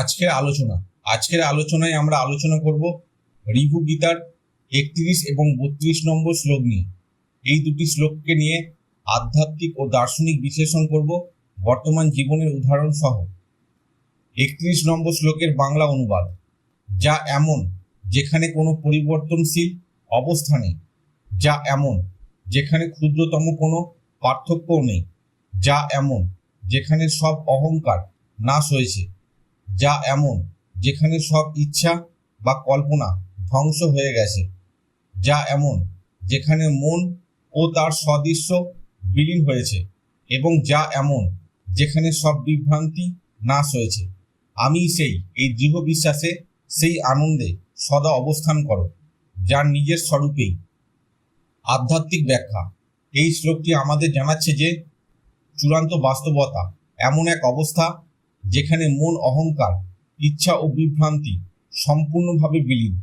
আজকের আলোচনা। আজকের আলোচনায় আমরা আলোচনা করব রিভু গীতার একত্রিশ এবং বত্রিশ নম্বর শ্লোক নিয়ে। এই দুটি শ্লোককে নিয়ে আধ্যাত্মিক ও দার্শনিক বিশ্লেষণ করব, বর্তমান জীবনের উদাহরণ সহ। একত্রিশ নম্বর শ্লোকের বাংলা অনুবাদ। যা এমন যেখানে কোনো পরিবর্তনশীল অবস্থানে যা এমন যেখানে ক্ষুদ্রতম কোনো পার্থক্যও নেই, যা এমন যেখানে সব অহংকার নাশ হয়েছে। যা এমন, যেখানে সব ইচ্ছা বা কল্পনা ধ্বংস হয়ে গেছে। যা এমন, যেখানে মন ও তার সদৃশ্য বিলীন হয়েছে এবং যা এমন, যেখানে সব বিভ্রান্তি নাশ হয়েছে। আমি সেই, এই দৃঢ় বিশ্বাসে সেই আনন্দে সদা অবস্থান করো, যার নিজের স্বরূপেই। আধ্যাত্মিক ব্যাখ্যা, এই শ্লোকটি আমাদের জানাচ্ছে যে চূড়ান্ত বাস্তবতা এমন এক অবস্থা যেখানে মন অহংকার, ইচ্ছা ও বিভ্রান্তি সম্পূর্ণভাবে বিলীন।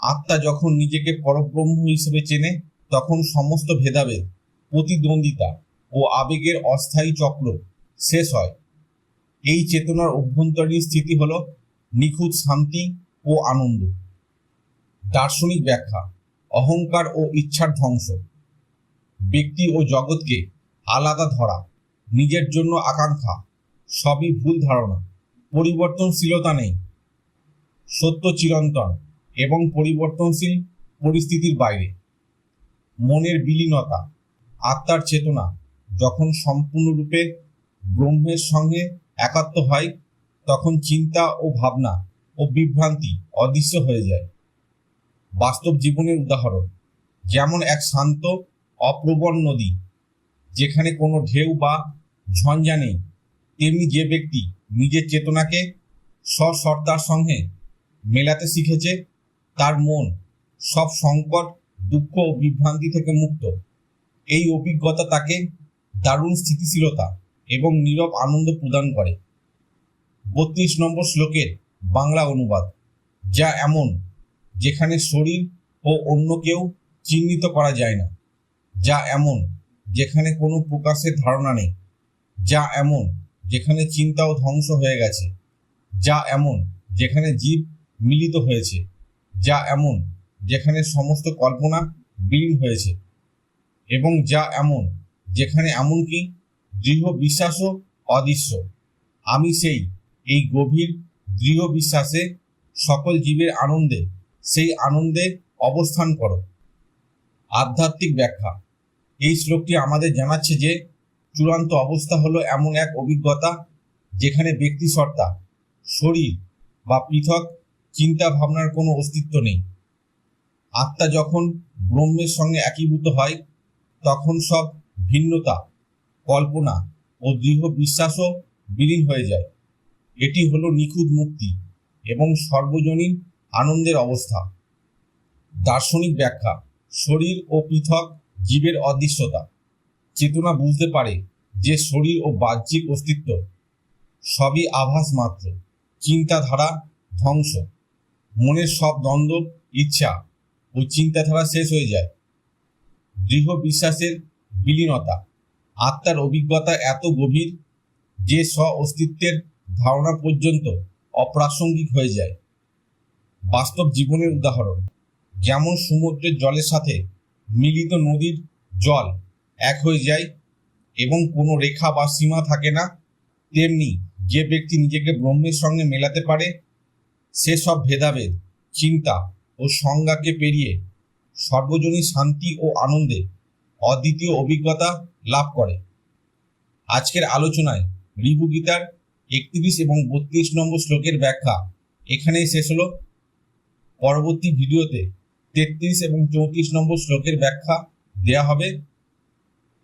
আত্মা যখন নিজেকে পরব্রহ্ম হিসেবে চেনে, তখন সমস্ত ভেদাভেদ, প্রতিদ্বন্দ্বিতা ও আবেগের অস্থায়ী চক্র শেষ হয়। এই চেতনার অভ্যন্তরীণ স্থিতি হল নিখুঁত শান্তি ও আনন্দ। দার্শনিক ব্যাখ্যা, অহংকার ও ইচ্ছার ধ্বংস। ব্যক্তি ও জগৎকে আলাদা ধরা, নিজের জন্য আকাঙ্ক্ষা সবই ভুল ধারণা। পরিবর্তনশীলতা নেই। সত্য চিরন্তন এবং পরিবর্তনশীল পরিস্থিতির বাইরে। মনের বিলীনতা, আত্মার চেতনা যখন সম্পূর্ণরূপে ব্রহ্মের সঙ্গে একাত্ম হয়, তখন চিন্তা ও ভাবনা ও বিভ্রান্তি অদৃশ্য হয়ে যায়। বাস্তব জীবনের উদাহরণ, যেমন এক শান্ত অপ্রবণ নদী, যেখানে কোনো ঢেউ বা ঝঞ্ঝা নেই তেমনি যে ব্যক্তি নিজের চেতনাকে সসর্তার সঙ্গে মেলাতে শিখেছে, তার মন সব সংকট, দুঃখ ও বিভ্রান্তি থেকে মুক্ত। এই অভিজ্ঞতা তাকে দারুণ স্থিতিশীলতা এবং নীরব আনন্দ প্রদান করে। বত্রিশ নম্বর শ্লোকের বাংলা অনুবাদ, যা এমন, যেখানে শরীর ও অন্য কেউ চিহ্নিত করা যায় না। যা এমন, যেখানে কোনো প্রকাশের ধারণা নেই। যা এমন যেখানে চিন্তাও ধ্বংস হয়ে গেছে, যা এমন যেখানে জীব মিলিত হয়েছে, যা এমন যেখানে সমস্ত কল্পনা বিলীন হয়েছে, এবং যা এমন যেখানে এমনকি দৃঢ় বিশ্বাসও অদৃশ্য। আমি সেই, এই গভীর দৃঢ় বিশ্বাসে সকল জীবের আনন্দে, সেই আনন্দে অবস্থান করো। আধ্যাত্মিক ব্যাখ্যা। এই শ্লোকটি আমাদের জানাচ্ছে যে চূড়ান্ত অবস্থা হলো এমন এক অভিজ্ঞতা যেখানে ব্যক্তি সত্তা, শরীর বা পৃথক চিন্তা ভাবনার কোনো অস্তিত্ব নেই। আত্মা যখন ব্রহ্মের সঙ্গে একীভূত হয়, তখন সব ভিন্নতা, কল্পনা ও দৃঢ় বিশ্বাসও বিলীন হয়ে যায়। এটি হলো নিখুঁত মুক্তি এবং সর্বজনীন আনন্দের অবস্থা। দার্শনিক ব্যাখ্যা, শরীর ও পৃথক জীবের অদৃশ্যতা। চেতনা বুঝতে পারে যে শরীর ও বাহ্যিক অস্তিত্ব সবই আভাস মাত্র, চিন্তাধারা ধ্বংস, মনের সব দ্বন্দ্ব, ইচ্ছা ও চিন্তাধারা শেষ হয়ে যায়। দৃঢ় বিশ্বাসের বিলীনতা, আত্মার অভিজ্ঞতা এত গভীর যে স্ব অস্তিত্বের ধারণা পর্যন্ত অপ্রাসঙ্গিক হয়ে যায়। বাস্তব জীবনের উদাহরণ, যেমন সমুদ্রের জলের সাথে মিলিত নদীর জল এক হয়ে যায় এবং কোনো রেখা বা সীমা থাকে না। তেমনি যে ব্যক্তি নিজেকে ব্রহ্মের সঙ্গে মেলাতে পারে, সে সব ভেদাভেদ, চিন্তা ও সংজ্ঞাকে পেরিয়ে সর্বজনীন শান্তি ও আনন্দে অদ্বিতীয় অভিজ্ঞতা লাভ করে। আজকের আলোচনায় রিভু গীতার একত্রিশ এবং বত্রিশ নম্বর শ্লোকের ব্যাখ্যা এখানেই শেষ হলো। পরবর্তী ভিডিওতে তেত্রিশ এবং চৌত্রিশ নম্বর শ্লোকের ব্যাখ্যা দেয়া হবে।